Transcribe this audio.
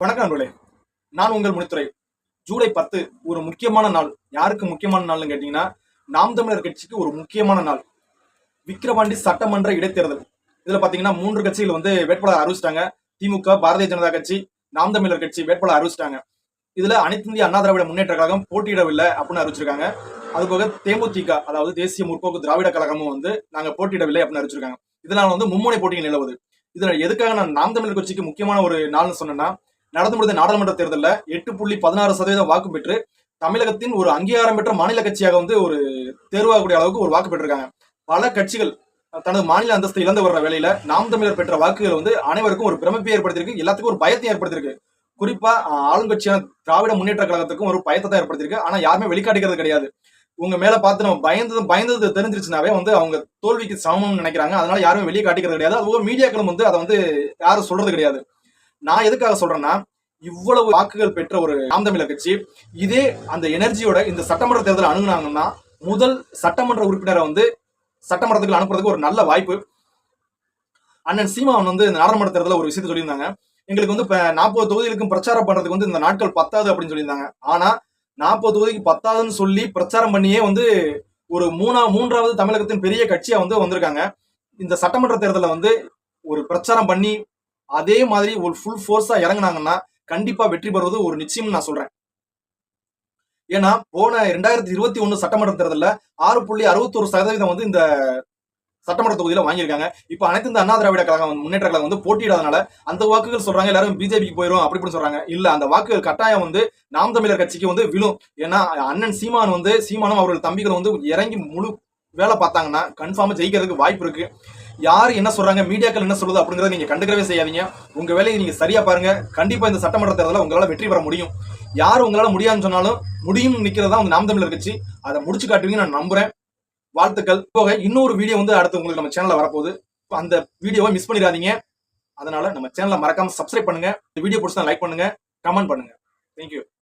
வணக்கம் நண்பர்களே. நான் உங்கள் முனித்துறை. ஜூலை பத்து ஒரு முக்கியமான நாள். யாருக்கு முக்கியமான நாள்னு கேட்டீங்கன்னா நாம் தமிழர் கட்சிக்கு ஒரு முக்கியமான நாள். விக்கிரவாண்டி சட்டமன்ற இடைத்தேர்தல். இதுல பாத்தீங்கன்னா மூன்று கட்சிகள் வந்து வேட்பாளர் அறிவிச்சிட்டாங்க. திமுக பாரதிய ஜனதா கட்சி நாம் தமிழர் கட்சி வேட்பாளர் அறிவிச்சிட்டாங்க. இதுல அனைத்து இந்திய அண்ணா திராவிட முன்னேற்ற கழகம் போட்டியிடவில்லை அப்படின்னு அறிவிச்சிருக்காங்க. அதுபோக தேமுதிக அதாவது தேசிய முற்போக்கு திராவிட கழகமும் வந்து நாங்க போட்டியிடவில்லை அப்படின்னு அறிவிச்சிருக்காங்க. இதனால வந்து மும்முனை போட்டிகள் நிலவுது. இதுல எதுக்காக நான் நாம் தமிழர் கட்சிக்கு முக்கியமான ஒரு நாள்னு சொன்னேன்னா நடந்து முடிந்த நாடாளுமன்ற தேர்தலில் எட்டு புள்ளி பதினாறு சதவீதம் வாக்கு பெற்று தமிழகத்தின் ஒரு அங்கீகாரம் பெற்ற மாநில கட்சியாக வந்து ஒரு தேர்வாகக்கூடிய அளவுக்கு ஒரு வாக்கு பெற்றிருக்காங்க. பல கட்சிகள் தனது மாநில அந்தஸ்து இழந்து வர்ற வேலையில நாம் தமிழர் பெற்ற வாக்குகள் வந்து அனைவருக்கும் ஒரு பிரமிப்பை ஏற்படுத்தியிருக்கு. எல்லாத்துக்கும் ஒரு பயத்தை ஏற்படுத்தியிருக்கு. குறிப்பா ஆளுங்கட்சியான திராவிட முன்னேற்ற கழகத்துக்கும் ஒரு பயத்தை தான் ஏற்படுத்தியிருக்கு. ஆனா யாருமே வெளிக்காட்டிக்கிறது கிடையாது. உங்க மேல பார்த்து நம்ம பயந்தது பயந்தது தெரிஞ்சிருச்சுனாவே வந்து அவங்க தோல்விக்கு சமம்னு நினைக்கிறாங்க. அதனால யாருமே வெளியே காட்டிக்கிறது கிடையாது. அதுவும் மீடியாக்களும் வந்து அதை வந்து யாரும் சொல்றது கிடையாது. நான் எதுக்காக சொல்றேன்னா இவ்வளவு வாக்குகள் பெற்ற ஒரு நாம் தமிழர் கட்சி இதே அந்த எனர்ஜியோட இந்த சட்டமன்ற தேர்தல் அணுகுனாங்கன்னா முதல் சட்டமன்ற உறுப்பினரை வந்து சட்டமன்றத்துக்கு அனுப்புறதுக்கு ஒரு நல்ல வாய்ப்பு. அண்ணன் சீமான் வந்து இந்த நாடாளுமன்ற தேர்தலில் ஒரு விஷயத்த சொல்லியிருந்தாங்க. எங்களுக்கு வந்து இப்போ நாற்பது தொகுதிகளுக்கும் பிரச்சாரம் பண்றதுக்கு வந்து இந்த நாட்கள் பத்தாது அப்படின்னு சொல்லியிருந்தாங்க. ஆனா நாற்பது தொகுதிக்கு பத்தாதுன்னு சொல்லி பிரச்சாரம் பண்ணியே வந்து ஒரு மூணா மூன்றாவது தமிழகத்தின் பெரிய கட்சியா வந்து வந்திருக்காங்க. இந்த சட்டமன்ற தேர்தலில் வந்து ஒரு பிரச்சாரம் பண்ணி அதே மாதிரி ஒரு ஃபுல் ஃபோர்ஸா இறங்குனாங்கன்னா கண்டிப்பா வெற்றி பெறுவது ஒரு நிச்சயம் நான் சொல்றேன். ஏன்னா போன ரெண்டாயிரத்தி இருபத்தி ஒண்ணு சட்டமன்ற தேர்தலில் ஆறு புள்ளி அறுபத்தொரு சதவீதம் வந்து இந்த சட்டமன்ற தொகுதியில வாங்கியிருக்காங்க. இப்போ அனைத்து இந்த அண்ணா திராவிட கழகம் முன்னேற்ற கழகம் வந்து போட்டியிடாதனால அந்த வாக்குகள் சொல்றாங்க எல்லாரும் பிஜேபிக்கு போயிடும் அப்படி இப்படி சொல்றாங்க. இல்ல அந்த வாக்குகள் கட்டாயம் வந்து நாம் தமிழர் கட்சிக்கு வந்து விழும். ஏன்னா அண்ணன் சீமான் வந்து சீமானும் அவர்கள் தம்பிகள் வந்து இறங்கி முழு வேலை பார்த்தாங்கன்னா கன்ஃபார்மா ஜெயிக்கிறதுக்கு வாய்ப்பு இருக்கு. யார் என்ன சொல்றாங்க மீடியாக்கள் என்ன சொல்லுது அப்படிங்கறத நீங்க கண்டுக்கவே செய்யாதீங்க. உங்க வேலையை நீங்க சரியா பாருங்க. கண்டிப்பா இந்த சட்டமன்ற தேர்தலில் உங்களால வெற்றி பெற முடியும். யார் உங்களால முடியாதுன்னு சொன்னாலும் முடியும் நிக்கிறதா வந்து நாம் தமிழர் கட்சி. அதை முடிச்சு காட்டுவீங்க நான் நம்புறேன். வாழ்த்துக்கள். போக இன்னொரு வீடியோ வந்து அடுத்து உங்களுக்கு நம்ம சேனல்ல வரப்போகுது. அந்த வீடியோவை மிஸ் பண்ணிடாதீங்க. அதனால நம்ம சேனலை மறக்காம சப்ஸ்கிரைப் பண்ணுங்க. இந்த வீடியோ பிடிச்சா லைக் பண்ணுங்க கமெண்ட் பண்ணுங்க. தேங்க்யூ